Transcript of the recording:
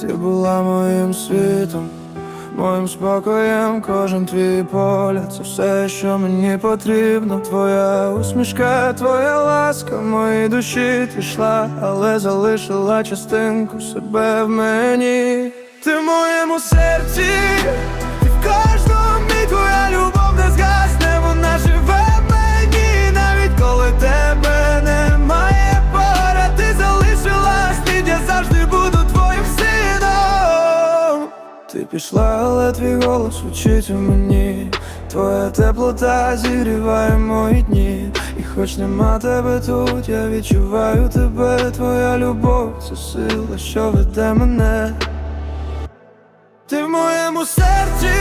Ти була моїм світом, моїм спокоєм, кожен твій погляд Це все, що мені потрібно. Твоя усмішка, твоя ласка, моїй душі ти йшла, але залишила частинку себе в мені. Ти в моєму серці, Ти пішла, але твій голос звучить у мені. Твоя теплота зігріває мої дні. І хоч нема тебе тут, я відчуваю тебе, твоя любов, це сила, що веде мене. Ти в моєму серці,